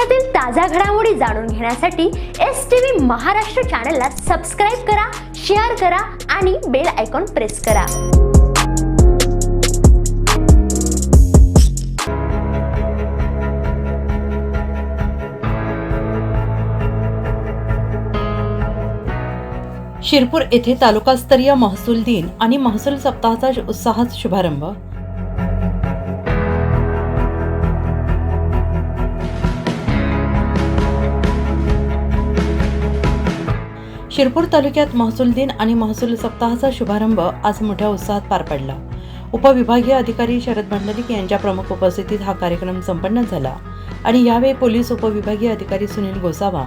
देशातील ताज्या घडामोडी जाणून घेण्यासाठी एस टी व्ही महाराष्ट्र चॅनलला सबस्क्राईब करा शेअर करा आणि बेल आयकॉन प्रेस करा. शिरपूर येथे तालुकास्तरीय महसूल दिन आणि महसूल सप्ताहाचा उत्साहात शुभारंभ. शिरपूर तालुक्यात महसूल दिन आणि महसूल सप्ताहाचा शुभारंभ आज मोठ्या उत्साहात पार पडला. उपविभागीय अधिकारी शरद भंडारिक यांच्या प्रमुख उपस्थितीत हा कार्यक्रम संपन्न झाला आणि यावेळी पोलीस उपविभागीय अधिकारी सुनील गोसावा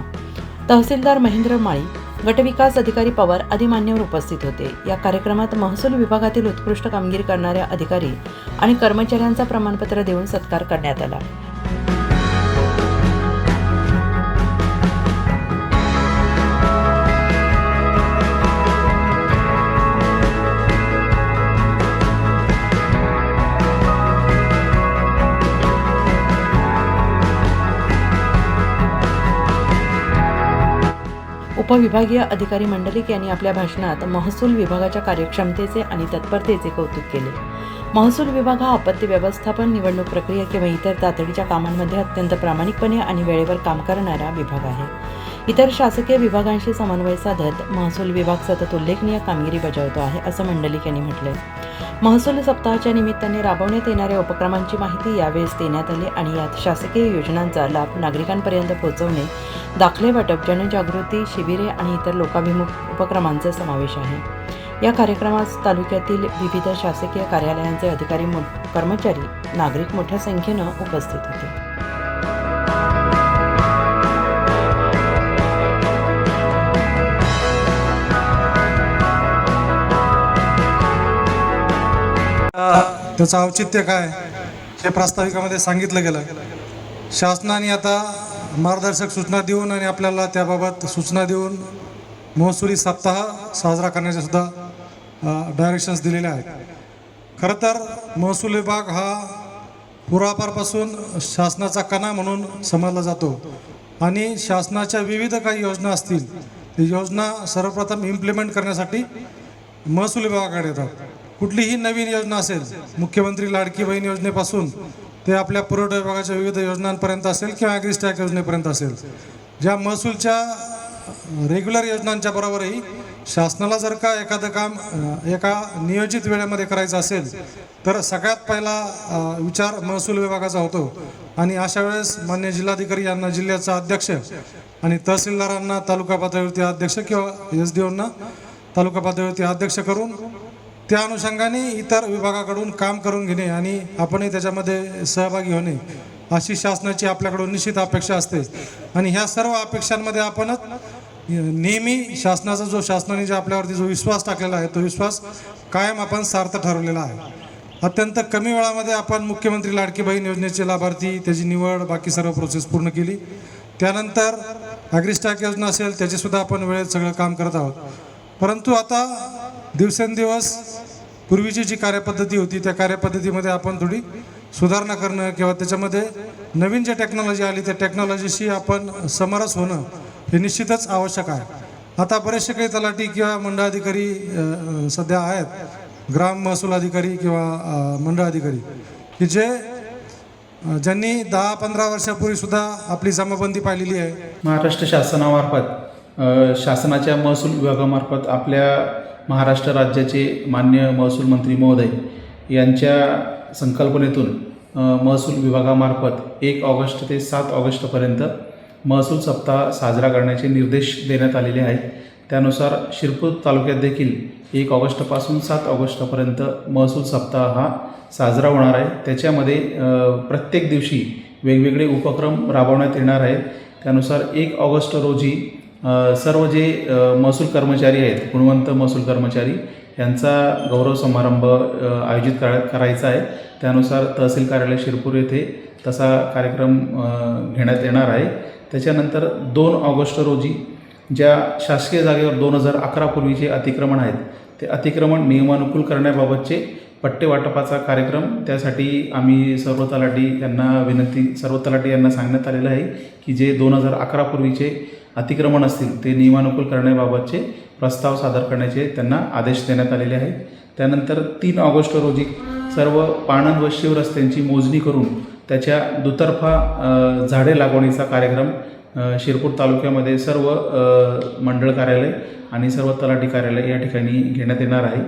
तहसीलदार महेंद्र माळी गटविकास अधिकारी पवार आदी मान्यवर उपस्थित होते. या कार्यक्रमात महसूल विभागातील उत्कृष्ट कामगिरी करणाऱ्या अधिकारी आणि कर्मचाऱ्यांचा प्रमाणपत्र देऊन सत्कार करण्यात आला. उपविभागीय अधिकारी मंडलिक यांनी आपल्या भाषणात महसूल विभागाच्या कार्यक्षमतेचे आणि तत्परतेचे कौतुक केले. महसूल विभाग हा आपत्ती व्यवस्थापन निवडणूक प्रक्रिया किंवा इतर तातडीच्या कामांमध्ये अत्यंत प्रामाणिकपणे आणि वेळेवर काम करणारा विभाग आहे. इतर शासकीय विभागांशी समन्वय साधत महसूल विभाग सतत उल्लेखनीय कामगिरी बजावतो आहे असं मंडलिक यांनी म्हटलंय. महसूल सप्ताहाच्या निमित्ताने राबवण्यात येणाऱ्या उपक्रमांची माहिती यावेळेस देण्यात आली आणि यात शासकीय योजनांचा लाभ नागरिकांपर्यंत पोहोचवणे दाखले वाटप जनजागृती शिबिरे आणि इतर लोकाभिमुख उपक्रमांचा समावेश आहे. या कार्यक्रमास तालुक्यातील विविध शासकीय कार्यालयांचे अधिकारी मो- कर्मचारी नागरिक मोठ्या संख्येनं उपस्थित होते. त्याचं औचित्य काय? हे प्रास्ताविकामध्ये सांगितलं गेलं. शासनाने आता मार्गदर्शक सूचना देऊन आणि आपल्याला त्याबाबत सूचना देऊन महसुली सप्ताह साजरा करण्याच्या सुद्धा डायरेक्शन्स दिलेल्या आहेत. खरं तर महसूल विभाग हा पुरापारपासून शासनाचा कणा म्हणून समजला जातो आणि शासनाच्या विविध काही योजना असतील योजना सर्वप्रथम इम्प्लिमेंट करण्यासाठी महसूल विभागाकडे येतात. कुठलीही नवीन योजना असेल मुख्यमंत्री लाडकी बहीण योजनेपासून ते आपल्या पुरवठा विभागाच्या विविध योजनांपर्यंत असेल किंवा ॲग्रिस्टॅक योजनेपर्यंत असेल ज्या महसूलच्या रेग्युलर योजनांच्या बरोबरही शासनाला जर का एखादं काम एका नियोजित वेळेमध्ये करायचं असेल तर सगळ्यात पहिला विचार महसूल विभागाचा होतो. आणि अशा वेळेस मान्य जिल्हाधिकारी यांना जिल्ह्याचा अध्यक्ष आणि तहसीलदारांना तालुका पातळीवरती अध्यक्ष किंवा एस डी ओंना तालुका पातळीवरती अध्यक्ष करून त्या अनुषंगाने इतर विभागाकडून काम करून घेणे आणि आपणही त्याच्यामध्ये सहभागी होणे अशी शासनाची आपल्याकडून निश्चित अपेक्षा असते. आणि ह्या सर्व अपेक्षांमध्ये आपणच नेहमी शासनाचा जो शासनाने जो आपल्यावरती जो विश्वास टाकलेला आहे तो विश्वास कायम आपण सार्थ ठरवलेला आहे. अत्यंत कमी वेळामध्ये आपण मुख्यमंत्री लाडकी बहीण योजनेचे लाभार्थी त्याची निवड बाकी सर्व प्रोसेस पूर्ण केली. त्यानंतर ॲग्रिस्टॅक योजना असेल त्याचीसुद्धा आपण वेळेत सगळं काम करत आहोत. परंतु आता दिवसेंदिवस पूर्वीची जी कार्यपद्धती होती त्या कार्यपद्धतीमध्ये आपण थोडी सुधारणा करणं किंवा त्याच्यामध्ये नवीन जे टेक्नॉलॉजी आली त्या टेक्नॉलॉजीशी आपण समरस होणं हे निश्चितच आवश्यक आहे. आता बरेचसे काही तलाठी किंवा मंडळ अधिकारी सध्या आहेत. ग्राम महसूल अधिकारी किंवा मंडळ अधिकारी की जे ज्यांनी दहा पंधरा वर्षापूर्वी सुद्धा आपली जमाबंदी पाहिलेली आहे. महाराष्ट्र शासनामार्फत शासनाच्या महसूल विभागामार्फत आपल्या महाराष्ट्र राज्याचे मान्य महसूल मंत्री महोदय यांच्या संकल्पनेतून महसूल विभागामार्फत एक ऑगस्ट ते सात ऑगस्टपर्यंत महसूल सप्ताह साजरा करण्याचे निर्देश देण्यात आलेले आहेत. त्यानुसार शिरपूर तालुक्यात देखील एक ऑगस्टपासून सात ऑगस्टपर्यंत महसूल सप्ताह हा साजरा होणार आहे. त्याच्यामध्ये प्रत्येक दिवशी वेगवेगळे उपक्रम राबवण्यात येणार आहेत. त्यानुसार एक ऑगस्ट रोजी सर्व जे महसूल कर्मचारी आहेत गुणवंत महसूल कर्मचारी यांचा गौरव समारंभ आयोजित करा करायचा आहे. त्यानुसार तहसील कार्यालय शिरपूर येथे तसा कार्यक्रम घेण्यात येणार आहे. त्याच्यानंतर दोन ऑगस्ट रोजी ज्या शासकीय जागेवर दोन हजार अकरापूर्वीचे अतिक्रमण आहेत ते अतिक्रमण नियमानुकूल करण्याबाबतचे पट्टे वाटपाचा कार्यक्रम. त्यासाठी आम्ही सर्व तलाठी यांना विनंती सर्व तलाठी यांना सांगण्यात आलेलं आहे की जे दोन हजार अकरापूर्वीचे अतिक्रमण असतील ते नियमानुकूल करण्याबाबतचे प्रस्ताव सादर करण्याचे त्यांना आदेश देण्यात आलेले आहेत. त्यानंतर तीन ऑगस्ट रोजी सर्व पाणंद व शिव रस्त्यांची मोजणी करून त्याच्या दुतर्फा झाडे लागवणीचा कार्यक्रम शिरपूर तालुक्यामध्ये सर्व मंडळ कार्यालय आणि सर्व तलाठी कार्यालय या ठिकाणी घेण्यात येणार आहे.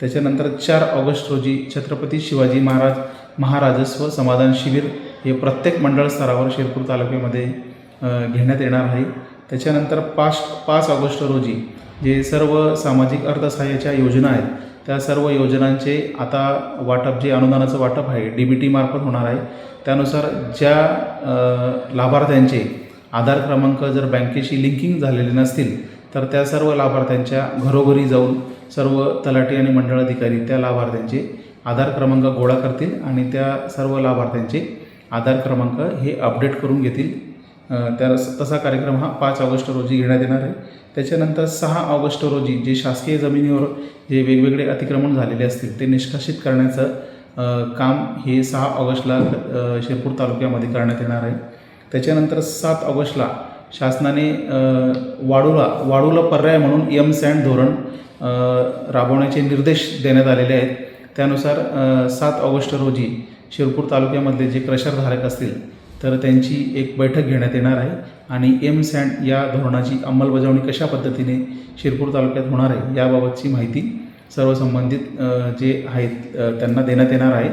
त्याच्यानंतर चार ऑगस्ट रोजी छत्रपती शिवाजी महाराज महाराजस्व समाधान शिबिर हे प्रत्येक मंडळ स्तरावर शिरपूर तालुक्यामध्ये घेण्यात येणार आहे. त्याच्यानंतर पाच पाच ऑगस्ट रोजी जे सर्व सामाजिक अर्थसहाय्याच्या योजना आहेत त्या सर्व योजनांचे आता वाटप जे अनुदानाचं वाटप आहे डी बी टी मार्फत होणार आहे. त्यानुसार ज्या लाभार्थ्यांचे आधार क्रमांक जर बँकेशी लिंकिंग झालेले नसतील तर त्या सर्व लाभार्थ्यांच्या घरोघरी जाऊन सर्व तलाठी आणि मंडळ अधिकारी त्या लाभार्थ्यांचे आधार क्रमांक गोळा करतील आणि त्या सर्व लाभार्थ्यांचे आधार क्रमांक हे अपडेट करून घेतील. त्या तसा कार्यक्रम हा पाच ऑगस्ट रोजी घेण्यात येणार आहे. त्याच्यानंतर सहा ऑगस्ट रोजी जे शासकीय जमिनीवर जे वेगवेगळे अतिक्रमण झालेले असतील ते निष्कासित करण्याचं काम हे सहा ऑगस्टला शिरपूर तालुक्यामध्ये करण्यात येणार आहे. त्याच्यानंतर सात ऑगस्टला शासनाने अ, वाडूला वाडूला पर्याय म्हणून एम सँड धोरण राबवण्याचे निर्देश देण्यात आलेले आहेत. त्यानुसार सात ऑगस्ट रोजी शिरपूर तालुक्यामधले जे क्रशरधारक असतील तर त्यांची एक बैठक घेण्यात येणार आहे आणि एम सँड या धोरणाची अंमलबजावणी कशा पद्धतीने शिरपूर तालुक्यात होणार आहे याबाबतची माहिती सर्व संबंधित जे आहेत त्यांना देण्यात येणार आहे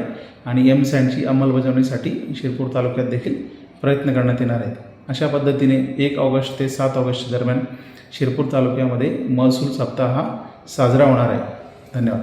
आणि एम सँडची अंमलबजावणीसाठी शिरपूर तालुक्यात देखील प्रयत्न करण्यात येणार आहेत. अशा पद्धतीने एक ऑगस्ट ते सात ऑगस्ट दरम्यान शिरपूर तालुक्यामध्ये महसूल सप्ताह हा साजरा होणार आहे. धन्यवाद.